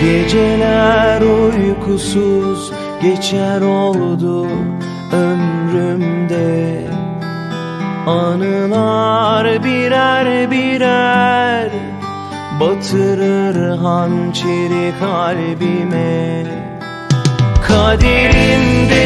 Geceler uykusuz geçer oldu ömrümde. Anılar birer birer batırır hançeri kalbime. Kaderimde